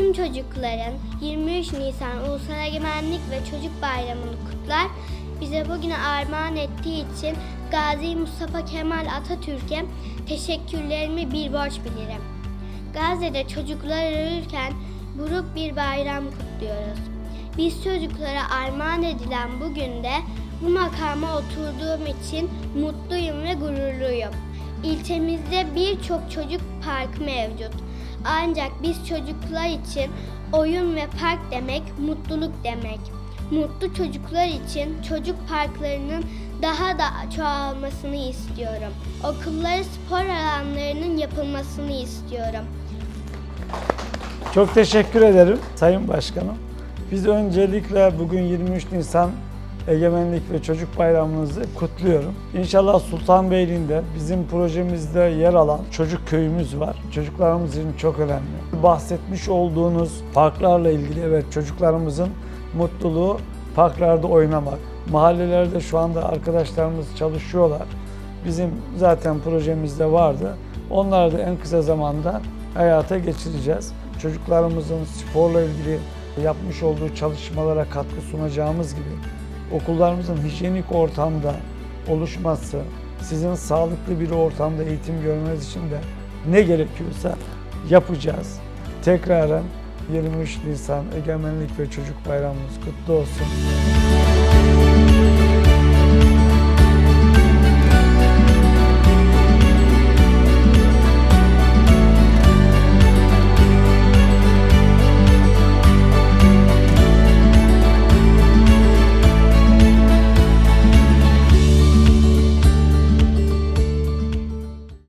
tüm çocukların 23 Nisan Ulusal Egemenlik ve Çocuk Bayramı'nı kutlar. Bize bugüne armağan ettiği için Gazi Mustafa Kemal Atatürk'e teşekkürlerimi bir borç bilirim. Gazze'de çocuklar ölürken buruk bir bayram kutluyoruz. Biz çocuklara armağan edilen bu günde bu makama oturduğum için mutluyum ve gururluyum. İlçemizde birçok çocuk parkı mevcut. Ancak biz çocuklar için oyun ve park demek mutluluk demek. Mutlu çocuklar için çocuk parklarının daha da çoğalmasını istiyorum. Okulları spor alanlarının yapılmasını istiyorum. Çok teşekkür ederim Sayın Başkanım. Biz öncelikle bugün 23 Nisan Egemenlik ve Çocuk Bayramınızı kutluyorum. İnşallah Sultanbeyli'nde bizim projemizde yer alan çocuk köyümüz var. Çocuklarımız için çok önemli. Bahsetmiş olduğunuz parklarla ilgili evet çocuklarımızın mutluluğu parklarda oynamak. Mahallelerde şu anda arkadaşlarımız çalışıyorlar. Bizim zaten projemizde vardı. Onları da en kısa zamanda hayata geçireceğiz. Çocuklarımızın sporla ilgili yapmış olduğu çalışmalara katkı sunacağımız gibi okullarımızın hijyenik ortamda oluşması, sizin sağlıklı bir ortamda eğitim görmeniz için de ne gerekiyorsa yapacağız. Tekraren 23 Nisan Egemenlik ve Çocuk Bayramımız kutlu olsun.